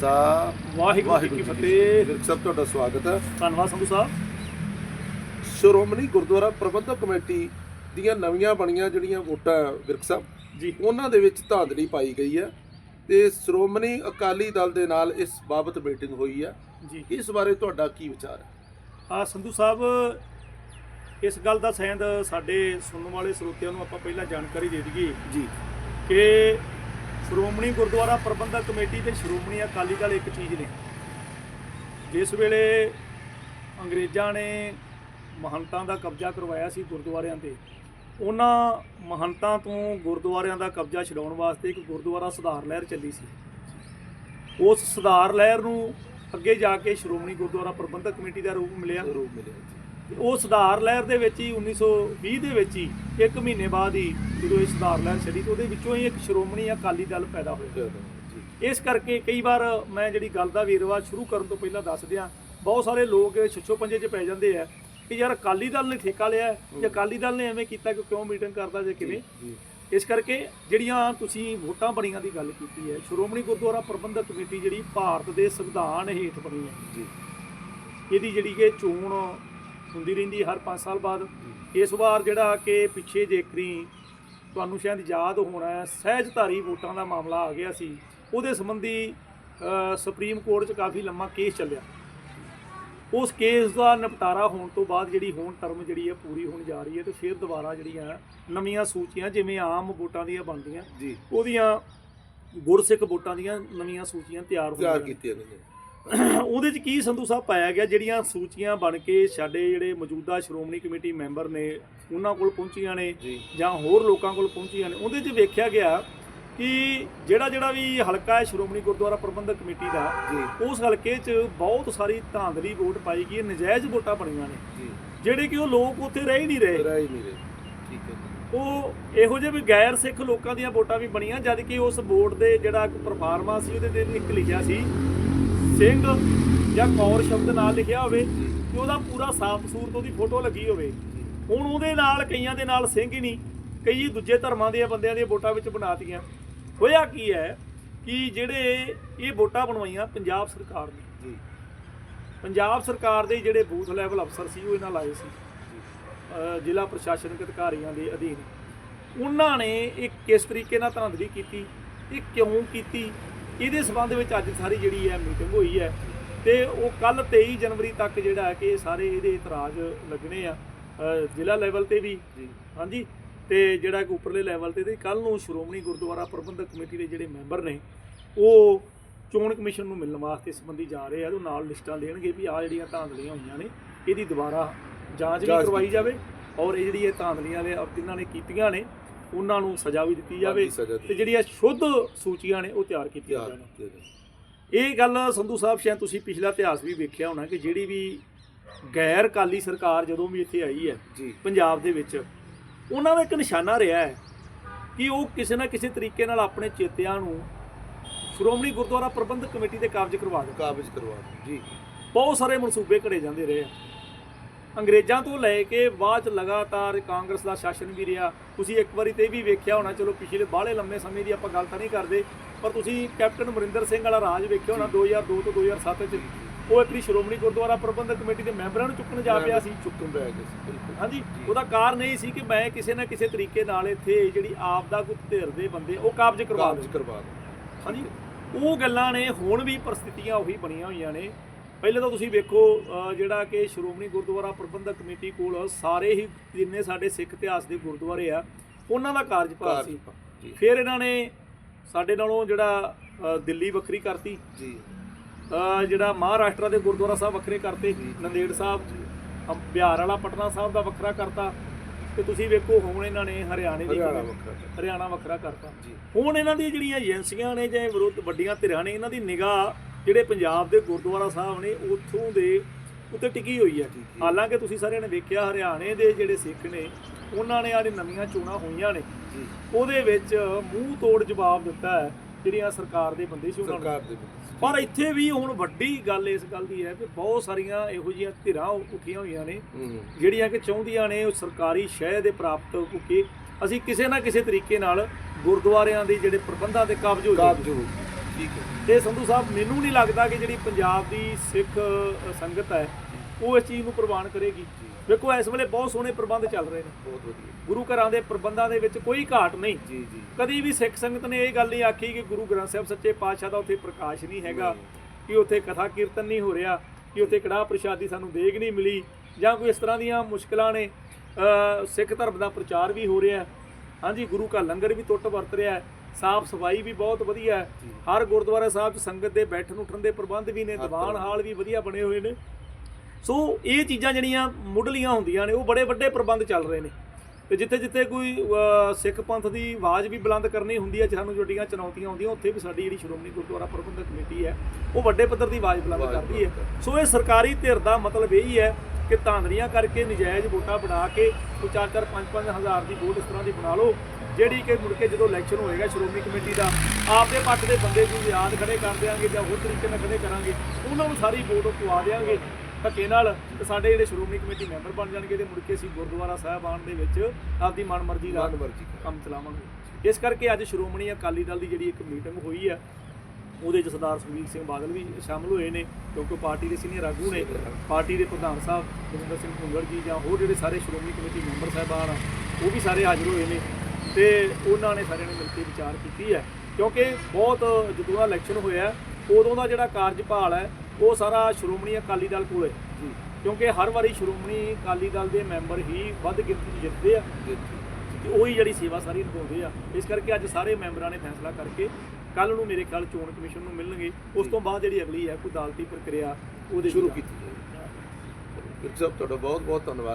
ਖਾਲਸਾ ਵਾਹਿਗੁਰੂ ਜੀ ਕੀ ਫਤਿਹ। ਵਿਰਕ ਸਾਹਿਬ ਤੁਹਾਡਾ ਸਵਾਗਤ ਹੈ। ਧੰਨਵਾਦ ਸੰਧੂ ਸਾਹਿਬ। ਸ਼੍ਰੋਮਣੀ ਗੁਰਦੁਆਰਾ ਪ੍ਰਬੰਧਕ ਕਮੇਟੀ ਦੀਆਂ ਨਵੀਆਂ ਬਣੀਆਂ ਜਿਹੜੀਆਂ ਵੋਟਾਂ ਵਿਰਕ ਸਾਹਿਬ ਜੀ। ਉਹਨਾਂ ਦੇ ਵਿੱਚ ਧਾਂਦਲੀ ਪਾਈ ਗਈ ਹੈ ਤੇ ਸ਼੍ਰੋਮਣੀ ਅਕਾਲੀ ਦਲ ਦੇ ਨਾਲ ਇਸ ਬਾਬਤ ਮੀਟਿੰਗ ਹੋਈ ਹੈ। ਜੀ। ਇਸ ਬਾਰੇ ਤੁਹਾਡਾ ਕੀ ਵਿਚਾਰ ਹੈ? ਆ ਸੰਧੂ ਸਾਹਿਬ ਇਸ ਗੱਲ ਦਾ ਸੈਂਦ ਸਾਡੇ ਸੁਣਨ ਵਾਲੇ ਸਰੋਤਿਆਂ ਨੂੰ ਆਪਾਂ ਪਹਿਲਾਂ ਜਾਣਕਾਰੀ ਦੇ ਦਈਏ ਜੀ। ਕਿ ਸ਼੍ਰੋਮਣੀ ਗੁਰਦੁਆਰਾ ਪ੍ਰਬੰਧਕ ਕਮੇਟੀ ਤੇ ਸ਼੍ਰੋਮਣੀ ਅਕਾਲੀ ਦਲ ਇੱਕ ਚੀਜ਼ ਨੇ। ਜਿਸ ਵੇਲੇ ਅੰਗਰੇਜ਼ਾਂ ਨੇ ਮਹੰਤਾਂ ਦਾ ਕਬਜ਼ਾ ਕਰਵਾਇਆ ਸੀ ਗੁਰਦੁਆਰਿਆਂ ਤੇ, ਉਹਨਾਂ ਮਹੰਤਾਂ ਤੋਂ ਗੁਰਦੁਆਰਿਆਂ ਦਾ ਕਬਜ਼ਾ ਛਡਾਉਣ ਵਾਸਤੇ ਇੱਕ ਗੁਰਦੁਆਰਾ ਸੁਧਾਰ ਲਹਿਰ ਚੱਲੀ ਸੀ। ਉਸ ਸੁਧਾਰ ਲਹਿਰ ਨੂੰ ਅੱਗੇ ਜਾ ਕੇ ਸ਼੍ਰੋਮਣੀ ਗੁਰਦੁਆਰਾ ਪ੍ਰਬੰਧਕ ਕਮੇਟੀ ਦਾ ਰੂਪ ਮਿਲਿਆ। ਰੂਪ ਮਿਲਿਆ। ਉਹ ਸੁਧਾਰ ਲਹਿਰ ਦੇ ਵਿੱਚ ਹੀ 1920 ਦੇ ਵਿੱਚ ਹੀ ਇੱਕ ਮਹੀਨੇ ਬਾਅਦ ਹੀ ਜਦੋਂ ਇਹ ਸੁਧਾਰ ਲਹਿਰ ਤੇ ਉਹਦੇ ਵਿੱਚੋਂ ਹੀ ਇੱਕ ਸ਼੍ਰੋਮਣੀ ਅਕਾਲੀ ਦਲ ਪੈਦਾ ਹੋਇਆ। ਇਸ ਕਰਕੇ ਕਈ ਵਾਰ ਮੈਂ ਜਿਹੜੀ ਗੱਲ ਦਾ ਵੇਰਵਾ ਸ਼ੁਰੂ ਕਰਨ ਤੋਂ ਪਹਿਲਾਂ ਦੱਸ ਦਿਆਂ ਬਹੁਤ ਸਾਰੇ ਲੋਕ ਛੱਛੋ ਪੰਜੇ 'ਚ ਪੈ ਜਾਂਦੇ ਆ ਕਿ ਯਾਰ ਅਕਾਲੀ ਦਲ ਨੇ ਠੇਕਾ ਲਿਆ ਜਾਂ ਅਕਾਲੀ ਦਲ ਨੇ ਐਵੇਂ ਕੀਤਾ ਕਿ ਕਿਉਂ ਮੀਟਿੰਗ ਕਰਦਾ ਜੇ ਕਿਵੇਂ? ਇਸ ਕਰਕੇ ਜਿਹੜੀਆਂ ਤੁਸੀਂ ਵੋਟਾਂ ਬਣੀਆਂ ਦੀ ਗੱਲ ਕੀਤੀ ਹੈ ਸ਼੍ਰੋਮਣੀ ਗੁਰਦੁਆਰਾ ਪ੍ਰਬੰਧਕ ਕਮੇਟੀ ਜਿਹੜੀ ਭਾਰਤ ਦੇ ਸੰਵਿਧਾਨ ਹੇਠ ਬਣੀ ਹੈ ਜੀ। ਇਹਦੀ ਜਿਹੜੀ ਕਿ ਚੋਣ ਹੁੰਦੀ ਰਹਿੰਦੀ ਹਰ 5 ਸਾਲ ਬਾਅਦ। ਇਸ ਵਾਰ ਜਿਹੜਾ ਕਿ ਪਿੱਛੇ ਜੇਕਰੀ ਤੁਹਾਨੂੰ ਸ਼ਾਇਦ ਯਾਦ ਹੋਣਾ ਹੈ ਸਹਿਜਧਾਰੀ ਵੋਟਾਂ ਦਾ ਮਾਮਲਾ ਆ ਗਿਆ ਸੀ। ਉਹਦੇ ਸੰਬੰਧੀ ਸੁਪਰੀਮ ਕੋਰਟ 'ਚ ਕਾਫੀ ਲੰਮਾ ਕੇਸ ਚੱਲਿਆ। ਉਸ ਕੇਸ ਦਾ ਨਿਪਟਾਰਾ ਹੋਣ ਤੋਂ ਬਾਅਦ ਜਿਹੜੀ ਹੁਣ ਟਰਮ ਜਿਹੜੀ ਹੈ ਪੂਰੀ ਹੋਣ ਜਾ ਰਹੀ ਹੈ ਤੇ ਫਿਰ ਦੁਬਾਰਾ ਜਿਹੜੀਆਂ ਨਵੀਆਂ ਸੂਚੀਆਂ ਜਿਵੇਂ ਆਮ ਵੋਟਾਂ ਦੀਆਂ ਬਣਦੀਆਂ ਜੀ। ਉਹਦੀਆਂ ਗੁਰਸਿੱਖ ਵੋਟਾਂ ਦੀਆਂ ਨਵੀਆਂ ਸੂਚੀਆਂ ਤਿਆਰ ਤਿਆਰ ਹੋਈਆਂ ਕੀਤੀਆਂ ਗਈਆਂ। ਉਹਦੇ ਚ ਕੀ ਸੰਧੂ ਸਾਹਿਬ ਪਾਇਆ ਗਿਆ? ਜਿਹੜੀਆਂ ਸੂਚੀਆਂ ਬਣ ਕੇ ਸਾਡੇ ਜਿਹੜੇ ਮੌਜੂਦਾ ਸ਼੍ਰੋਮਣੀ ਕਮੇਟੀ ਮੈਂਬਰ ਨੇ ਉਹਨਾਂ ਕੋਲ ਪਹੁੰਚੀਆਂ ਨੇ ਜੀ। ਹੋਰ ਲੋਕਾਂ ਕੋਲ ਪਹੁੰਚੀਆਂ ਨੇ ਉਹਦੇ 'ਚ ਵੇਖਿਆ ਗਿਆ ਕਿ ਜਿਹੜਾ ਜਿਹੜਾ ਵੀ ਹਲਕਾ ਹੈ ਸ਼੍ਰੋਮਣੀ ਗੁਰਦੁਆਰਾ ਪ੍ਰਬੰਧਕ ਕਮੇਟੀ ਦਾ ਉਸ ਹਲਕੇ 'ਚ ਬਹੁਤ ਸਾਰੀ ਧਾਂਦਲੀ ਵੋਟ ਪਾਈ ਗਈ ਹੈ ਨਜਾਇਜ਼ ਵੋਟਾਂ ਬਣੀਆਂ ਨੇ। ਜਿਹੜੇ ਕਿ ਉਹ ਲੋਕ ਉੱਥੇ ਰਹਿ ਹੀ ਨਹੀਂ ਰਹੇ। ਰਾਈ ਨਹੀਂ ਰਹੇ। ਠੀਕ ਹੈ। ਉਹ ਇਹੋ ਜਿਹੇ ਵੀ ਗੈਰ ਸਿੱਖ ਲੋਕਾਂ ਦੀਆਂ ਵੋਟਾਂ ਵੀ ਬਣੀਆਂ ਜਦ ਕਿ ਉਸ ਬੋਰਡ ਦੇ ਜਿਹੜਾ ਇੱਕ ਪਰਫਾਰਮਾ ਸੀ ਉਹਦੇ ਤੇ ਇੱਕ ਲਿਖਿਆ ਸੀ ਸਿੰਘ ਜਾਂ ਕੌਰ ਸ਼ਬਦ ਨਾਲ ਲਿਖਿਆ ਹੋਵੇ ਤੇ ਉਹਦਾ ਪੂਰਾ ਸਾਫ਼ ਸੂਰਤ ਉਹਦੀ ਫੋਟੋ ਲੱਗੀ ਹੋਵੇ। ਹੁਣ ਉਹਦੇ ਨਾਲ ਕਈਆਂ ਦੇ ਨਾਲ ਸਿੰਘ ਹੀ ਨਹੀਂ ਕਈ ਦੂਜੇ ਧਰਮਾਂ ਦੇ ਬੰਦਿਆਂ ਦੀਆਂ ਵੋਟਾਂ ਵਿੱਚ ਬਣਾਤੀਆਂ। ਹੋਇਆ ਕੀ ਹੈ ਕਿ ਜਿਹੜੇ ਇਹ ਵੋਟਾਂ ਬਣਵਾਈਆਂ ਪੰਜਾਬ ਸਰਕਾਰ ਨੇ। ਜੀ। ਪੰਜਾਬ ਸਰਕਾਰ ਦੇ ਜਿਹੜੇ ਬੂਥ ਲੈਵਲ ਅਫਸਰ ਸੀ ਉਹ ਇਹਨਾਂ ਲਾਏ ਸੀ। ਜ਼ਿਲ੍ਹਾ ਪ੍ਰਸ਼ਾਸਨਿਕ ਅਧਿਕਾਰੀਆਂ ਦੇ ਅਧੀਨ। ਉਹਨਾਂ ਨੇ ਇਹ ਕਿਸ ਤਰੀਕੇ ਨਾਲ ਧਾਂਦਲੀ ਕੀਤੀ ਇਹ ਕਿਉਂ ਕੀਤੀ ਇਹਦੇ ਸਬੰਧ ਵਿੱਚ ਅੱਜ ਸਾਰੀ ਜਿਹੜੀ ਹੈ ਮੀਟਿੰਗ ਹੋਈ ਹੈ ਤੇ ਉਹ ਕੱਲ 23 ਜਨਵਰੀ ਤੱਕ ਜਿਹੜਾ ਹੈ ਕਿ ਇਹ ਸਾਰੇ ਇਹਦੇ ਇਤਰਾਜ਼ ਲੱਗਣੇ ਆ ਜ਼ਿਲ੍ਹਾ ਲੈਵਲ ਤੇ ਵੀ। ਜੀ। ਹਾਂਜੀ? ਤੇ ਜਿਹੜਾ ਕਿ ਉੱਪਰਲੇ ਲੈਵਲ ਤੇ ਤੇ ਕੱਲ ਨੂੰ ਸ਼੍ਰੋਮਣੀ ਗੁਰਦੁਆਰਾ ਪ੍ਰਬੰਧਕ ਕਮੇਟੀ ਦੇ ਜਿਹੜੇ ਮੈਂਬਰ ਨੇ ਉਹ ਚੋਣ ਕਮਿਸ਼ਨ ਨੂੰ ਮਿਲਣ ਵਾਸਤੇ ਸੰਬੰਧੀ ਜਾ ਰਹੇ ਆ ਉਹ ਨਾਲ ਲਿਸਟਾਂ ਦੇਣਗੇ ਵੀ ਆ ਜਿਹੜੀਆਂ ਧਾਂਦਲੀਆਂ ਹੋਈਆਂ ਨੇ ਇਹਦੀ ਦੁਬਾਰਾ ਜਾਂਚ ਵੀ ਕਰਵਾਈ ਜਾਵੇ ਔਰ ਇਹ ਜਿਹੜੀ ਇਹ ਧਾਂਦਲੀਆਂ ਨੇ ਜਿਨ੍ਹਾਂ ਨੇ ਕੀਤੀਆਂ ਨੇ ਉਹਨਾਂ ਨੂੰ ਸਜ਼ਾ ਵੀ ਦਿੱਤੀ ਜਾਵੇ ਦਿੱਤੀ ਤੇ ਜਿਹੜੀਆਂ ਸ਼ੁੱਧ ਸੂਚੀਆਂ ਨੇ ਉਹ ਤਿਆਰ ਕੀਤੀਆਂ ਜਾਣ। ਇਹ ਗੱਲ ਸੰਧੂ ਸਾਹਿਬ ਸ਼ਾਇਦ ਤੁਸੀਂ ਪਿਛਲਾ ਇਤਿਹਾਸ ਵੀ ਵੇਖਿਆ ਹੋਣਾ ਕਿ ਜਿਹੜੀ ਵੀ ਗੈਰ ਕਾਲੀ ਸਰਕਾਰ ਜਦੋਂ ਵੀ ਇੱਥੇ ਆਈ ਹੈ ਜੀ। ਪੰਜਾਬ ਦੇ ਵਿੱਚ ਉਹਨਾਂ ਦਾ ਇੱਕ ਨਿਸ਼ਾਨਾ ਰਿਹਾ ਹੈ ਕਿ ਉਹ ਕਿਸੇ ਨਾ ਕਿਸੇ ਤਰੀਕੇ ਨਾਲ ਆਪਣੇ ਚੇਤਿਆਂ ਨੂੰ ਸ਼੍ਰੋਮਣੀ ਗੁਰਦੁਆਰਾ ਪ੍ਰਬੰਧਕ ਕਮੇਟੀ ਦੇ ਕਾਬਜ ਕਰਵਾ ਦਿੱਤਾ ਕਾਬਜ਼ ਕਰਵਾ ਦਿਓ। ਜੀ। ਬਹੁਤ ਸਾਰੇ ਮਨਸੂਬੇ ਘੜੇ ਜਾਂਦੇ ਰਹੇ ਆ। ਅੰਗਰੇਜ਼ਾਂ ਤੋਂ ਲੈ ਕੇ ਬਾਅਦ ਚ ਲਗਾਤਾਰ ਕਾਂਗਰਸ ਦਾ ਸ਼ਾਸਨ ਵੀ ਰਿਹਾ। ਤੁਸੀਂ ਇੱਕ ਵਾਰੀ ਤੇ ਇਹ ਵੀ ਵੇਖਿਆ ਹੋਣਾ ਚਲੋ ਪਿਛਲੇ ਬਾਹਲੇ ਲੰਮੇ ਸਮੇਂ ਦੀ ਆਪਾਂ ਗੱਲ ਤਾਂ ਨਹੀਂ ਕਰਦੇ ਪਰ ਤੁਸੀਂ ਕੈਪਟਨ ਅਮਰਿੰਦਰ ਸਿੰਘ ਵਾਲਾ ਰਾਜ ਵੇਖਿਆ ਹੋਣਾ 2002 ਤੋਂ 2007 ਚ ਉਹ ਵਾਰੀ ਸ਼੍ਰੋਮਣੀ ਗੁਰਦੁਆਰਾ ਪ੍ਰਬੰਧਕ ਕਮੇਟੀ ਦੇ ਮੈਂਬਰਾਂ ਨੂੰ ਚੁੱਕਣ ਜਾ ਪਿਆ ਸੀ। ਚੁੱਕਣ ਪੈ ਗਏ ਸੀ ਹਾਂਜੀ ਉਹਦਾ ਕਾਰਨ ਇਹ ਸੀ ਕਿ ਮੈਂ ਕਿਸੇ ਨਾ ਕਿਸੇ ਤਰੀਕੇ ਨਾਲ ਇੱਥੇ ਜਿਹੜੀ ਆਪ ਦਾ ਕੋਈ ਧਿਰ ਦੇ ਬੰਦੇ ਉਹ ਕਾਬਜ ਕਰਵਾ ਦੇ। ਹਾਂਜੀ ਉਹ ਗੱਲਾਂ ਨੇ ਹੁਣ ਵੀ ਪਰਿਸਥਿਤੀਆਂ ਉਹੀ ਬਣੀਆਂ ਹੋਈਆਂ ਨੇ। ਪਹਿਲੇ ਤਾਂ ਤੁਸੀਂ ਵੇਖੋ ਜਿਹੜਾ ਕਿ ਸ਼੍ਰੋਮਣੀ ਗੁਰਦੁਆਰਾ ਪ੍ਰਬੰਧਕ ਕਮੇਟੀ ਕੋਲ ਸਾਰੇ ਹੀ ਜਿੰਨੇ ਸਾਡੇ ਸਿੱਖ ਇਤਿਹਾਸ ਦੇ ਗੁਰਦੁਆਰੇ ਆ ਉਹਨਾਂ ਦਾ ਕਾਰਜਭਾਰ ਸੀ। ਫਿਰ ਇਹਨਾਂ ਨੇ ਸਾਡੇ ਨਾਲੋਂ ਜਿਹੜਾ ਦਿੱਲੀ ਵੱਖਰੀ ਕਰਤੀ। ਜੀ। ਜਿਹੜਾ ਮਹਾਰਾਸ਼ਟਰ ਦੇ ਗੁਰਦੁਆਰਾ ਸਾਹਿਬ ਵੱਖਰੇ ਕਰਤੇ। ਨੰਦੇੜ ਸਾਹਿਬ ਬਿਹਾਰ ਵਾਲਾ ਪਟਨਾ ਸਾਹਿਬ ਦਾ ਵੱਖਰਾ ਕਰਤਾ। ਤੇ ਤੁਸੀਂ ਵੇਖੋ ਹੁਣ ਇਹਨਾਂ ਨੇ ਹਰਿਆਣੇ ਦੀ ਹਰਿਆਣਾ ਵੱਖਰਾ ਕਰਤਾ। ਜੀ। ਹੁਣ ਇਹਨਾਂ ਦੀ ਜਿਹੜੀਆਂ ਏਜੰਸੀਆਂ ਨੇ ਜਾਂ ਵਿਰੋਧ ਵੱਡੀਆਂ ਧਿਰਾਂ ਨੇ ਇਹਨਾਂ ਦੀ ਨਿਗਾਹ ਜਿਹੜੇ ਪੰਜਾਬ ਦੇ ਗੁਰਦੁਆਰਾ ਸਾਹਿਬ ਨੇ ਉੱਥੋਂ ਦੇ ਉੱਤੇ ਟਿਕੀ ਹੋਈ ਹੈ। ਹਾਲਾਂਕਿ ਤੁਸੀਂ ਸਾਰਿਆਂ ਨੇ ਵੇਖਿਆ ਹਰਿਆਣੇ ਦੇ ਜਿਹੜੇ ਸਿੱਖ ਨੇ ਉਹਨਾਂ ਨੇ ਆਹ ਨਵੀਆਂ ਚੋਣਾਂ ਹੋਈਆਂ ਨੇ। ਉਹਦੇ ਵਿੱਚ ਮੂੰਹ ਤੋੜ ਜਵਾਬ ਦਿੱਤਾ ਹੈ ਜਿਹੜੀਆਂ ਸਰਕਾਰ ਦੇ ਬੰਦੇ ਸੀ ਉਹਨਾਂ ਨੂੰ। ਦੇ ਪਰ ਇੱਥੇ ਵੀ ਹੁਣ ਵੱਡੀ ਗੱਲ ਇਸ ਗੱਲ ਦੀ ਹੈ ਕਿ ਬਹੁਤ ਸਾਰੀਆਂ ਇਹੋ ਜਿਹੀਆਂ ਧਿਰਾਂ ਉੱਠੀਆਂ ਹੋਈਆਂ ਨੇ ਜਿਹੜੀਆਂ ਕਿ ਚਾਹੁੰਦੀਆਂ ਨੇ ਉਹ ਸਰਕਾਰੀ ਸ਼ਹਿ ਦੇ ਪ੍ਰਾਪਤ ਕੇ ਅਸੀਂ ਕਿਸੇ ਨਾ ਕਿਸੇ ਤਰੀਕੇ ਨਾਲ ਗੁਰਦੁਆਰਿਆਂ ਦੇ ਜਿਹੜੇ ਪ੍ਰਬੰਧਾਂ ਤੇ ਕਾਬਜ ਹੋ ਜਾਈਏ ਠੀਕ ਹੈ ਤੇ ਸੰਧੂ ਸਾਹਿਬ ਮੈਨੂੰ ਨਹੀਂ ਲੱਗਦਾ ਕਿ ਜਿਹੜੀ ਪੰਜਾਬ ਦੀ ਸਿੱਖ ਸੰਗਤ ਹੈ ਉਹ ਇਸ ਚੀਜ਼ ਨੂੰ ਪ੍ਰਵਾਨ ਕਰੇਗੀ। ਵੇਖੋ ਇਸ ਵੇਲੇ ਬਹੁਤ ਸੋਹਣੇ ਪ੍ਰਬੰਧ ਚੱਲ ਰਹੇ ਨੇ। ਬਹੁਤ ਵਧੀਆ। ਗੁਰੂ ਘਰਾਂ ਦੇ ਪ੍ਰਬੰਧਾਂ ਦੇ ਵਿੱਚ ਕੋਈ ਘਾਟ ਨਹੀਂ। ਜੀ ਜੀ। ਕਦੀ ਵੀ ਸਿੱਖ ਸੰਗਤ ਨੇ ਇਹ ਗੱਲ ਨਹੀਂ ਆਖੀ ਕਿ ਗੁਰੂ ਗ੍ਰੰਥ ਸਾਹਿਬ ਸੱਚੇ ਪਾਤਸ਼ਾਹ ਦਾ ਉੱਥੇ ਪ੍ਰਕਾਸ਼ ਨਹੀਂ ਹੈਗਾ ਕਿ ਉੱਥੇ ਕਥਾ ਕੀਰਤਨ ਨਹੀਂ ਹੋ ਰਿਹਾ ਕਿ ਉੱਥੇ ਕੜਾਹ ਪ੍ਰਸ਼ਾਦੀ ਸਾਨੂੰ ਦੇਗ ਨਹੀਂ ਮਿਲੀ ਜਾਂ ਕੋਈ ਇਸ ਤਰ੍ਹਾਂ ਦੀਆਂ ਮੁਸ਼ਕਲਾਂ ਨੇ। ਸਿੱਖ ਧਰਮ ਦਾ ਪ੍ਰਚਾਰ ਵੀ ਹੋ ਰਿਹਾ। ਹਾਂਜੀ ਗੁਰੂ ਕਾ ਲੰਗਰ ਵੀ ਟੁੱਟ ਵਰਤ ਰਿਹਾ। ਹੈ ਸਾਫ਼ ਸਫ਼ਾਈ ਵੀ ਬਹੁਤ ਵਧੀਆ ਹੈ। ਹਰ ਗੁਰਦੁਆਰਾ ਸਾਹਿਬ 'ਚ ਸੰਗਤ ਦੇ ਬੈਠਣ ਉੱਠਣ ਦੇ ਪ੍ਰਬੰਧ ਵੀ ਨੇ ਦੀਵਾਨ ਹਾਲ ਵੀ ਵਧੀਆ ਬਣੇ ਹੋਏ ਨੇ। ਸੋ ਇਹ ਚੀਜ਼ਾਂ ਜਿਹੜੀਆਂ ਮੁੱਢਲੀਆਂ ਹੁੰਦੀਆਂ ਨੇ ਉਹ ਬੜੇ ਵੱਡੇ ਪ੍ਰਬੰਧ ਚੱਲ ਰਹੇ ਨੇ। ਤੇ ਜਿੱਥੇ ਜਿੱਥੇ ਕੋਈ ਸਿੱਖ ਪੰਥ ਦੀ ਆਵਾਜ਼ ਵੀ ਬੁਲੰਦ ਕਰਨੀ ਹੁੰਦੀ ਹੈ ਸਾਨੂੰ ਜਿਹੜੀਆਂ ਚੁਣੌਤੀਆਂ ਆਉਂਦੀਆਂ ਉੱਥੇ ਵੀ ਸਾਡੀ ਜਿਹੜੀ ਸ਼੍ਰੋਮਣੀ ਗੁਰਦੁਆਰਾ ਪ੍ਰਬੰਧਕ ਕਮੇਟੀ ਹੈ ਉਹ ਵੱਡੇ ਪੱਧਰ ਦੀ ਆਵਾਜ਼ ਬੁਲੰਦ ਕਰਦੀ ਹੈ। ਸੋ ਇਹ ਸਰਕਾਰੀ ਧਿਰ ਦਾ ਮਤਲਬ ਇਹੀ ਹੈ ਕਿ ਧਾਂਦਲੀਆਂ ਕਰਕੇ ਨਜਾਇਜ਼ ਵੋਟਾਂ ਬਣਾ ਕੇ ਕੋਈ ਚਾਰ ਚਾਰ ਪੰਜ ਪੰਜ ਹਜ਼ਾਰ ਦੀ ਵੋਟ ਇਸ ਤਰ੍ਹਾਂ ਦੀ ਬਣਾ ਲਓ। ਜਿਹੜੀ ਕਿ ਮੁੜ ਕੇ ਜਦੋਂ ਇਲੈਕਸ਼ਨ ਹੋਏਗਾ ਸ਼੍ਰੋਮਣੀ ਕਮੇਟੀ ਦਾ ਆਪਦੇ ਪੱਖ ਦੇ ਬੰਦੇ ਨੂੰ ਯਾਦ ਖੜੇ ਕਰ ਦਿਆਂਗੇ ਜਾਂ ਹੋਰ ਤਰੀਕੇ ਨਾਲ ਖੜੇ ਕਰਾਂਗੇ ਉਹਨਾਂ ਨੂੰ ਸਾਰੀ ਵੋਟ ਪਵਾ ਦਿਆਂਗੇ। ਧੱਕੇ ਨਾਲ ਸਾਡੇ ਜਿਹੜੇ ਸ਼੍ਰੋਮਣੀ ਕਮੇਟੀ ਮੈਂਬਰ ਬਣ ਜਾਣਗੇ ਤੇ ਮੁੜ ਕੇ ਅਸੀਂ ਗੁਰਦੁਆਰਾ ਸਾਹਿਬਾਨ ਦੇ ਵਿੱਚ ਆਪਦੀ ਮਨਮਰਜ਼ੀ ਦਾ ਮਨਮਰਜ਼ੀ ਕਰ। ਕੰਮ ਚਲਾਵਾਂਗੇ। ਇਸ ਕਰਕੇ ਅੱਜ ਸ਼੍ਰੋਮਣੀ ਅਕਾਲੀ ਦਲ ਦੀ ਜਿਹੜੀ ਇੱਕ ਮੀਟਿੰਗ ਹੋਈ ਹੈ ਉਹਦੇ 'ਚ ਸਰਦਾਰ ਸੁਖਬੀਰ ਸਿੰਘ ਬਾਦਲ ਵੀ ਸ਼ਾਮਲ ਹੋਏ ਨੇ ਕਿਉਂਕਿ ਪਾਰਟੀ ਦੇ ਸੀਨੀਅਰ ਆਗੂ ਨੇ। ਪਾਰਟੀ ਦੇ ਪ੍ਰਧਾਨ ਸਾਹਿਬ ਜਗਿੰਦਰ ਸਿੰਘ ਭੁੰਗੜ ਜੀ ਜਾਂ ਹੋਰ ਜਿਹੜੇ ਸਾਰੇ ਸ਼੍ਰੋਮਣੀ ਕਮੇਟੀ ਮੈਂਬਰ ਸਾਹਿਬਾਨ ਆ ਉਹ ਵੀ ਸਾਰੇ ਹਾਜ਼ਰ ਹੋਏ ਨੇ। ਤੇ ਉਹਨਾਂ ਨੇ ਸਾਰਿਆਂ ਨੇ ਮਿਲ ਕੇ ਵਿਚਾਰ ਕੀਤੀ ਹੈ। ਕਿਉਂਕਿ ਬਹੁਤ ਜਦੋਂ ਦਾ ਇਲੈਕਸ਼ਨ ਹੋਇਆ ਉਦੋਂ ਦਾ ਜਿਹੜਾ ਕਾਰਜਭਾਰ ਹੈ ਉਹ ਸਾਰਾ ਸ਼੍ਰੋਮਣੀ ਅਕਾਲੀ ਦਲ ਕੋਲ ਹੈ। ਕਿਉਂਕਿ ਹਰ ਵਾਰੀ ਸ਼੍ਰੋਮਣੀ ਅਕਾਲੀ ਦਲ ਦੇ ਮੈਂਬਰ ਹੀ ਵੱਧ ਗਿਣਤੀ 'ਚ ਜਿੱਤਦੇ ਆ। ਤੇ ਉਹੀ ਜਿਹੜੀ ਸੇਵਾ ਸਾਰੀ ਨਿਭਾਉਂਦੇ ਆ। ਇਸ ਕਰਕੇ ਅੱਜ ਸਾਰੇ ਮੈਂਬਰਾਂ ਨੇ ਫੈਸਲਾ ਕਰਕੇ ਕੱਲ ਨੂੰ ਮੇਰੇ ਖਿਆਲ ਚੋਣ ਕਮਿਸ਼ਨ ਨੂੰ ਮਿਲਣਗੇ। ਉਸ ਤੋਂ ਬਾਅਦ ਜਿਹੜੀ ਅਗਲੀ ਹੈ ਕੋਈ ਅਦਾਲਤੀ ਪ੍ਰਕਿਰਿਆ ਉਹਦੇ ਸ਼ੁਰੂ ਕੀਤੀ ਜਾਏਗੀ। ਸਾਹਿਬ ਤੁਹਾਡਾ ਬਹੁਤ ਬਹੁਤ ਧੰਨਵਾਦ।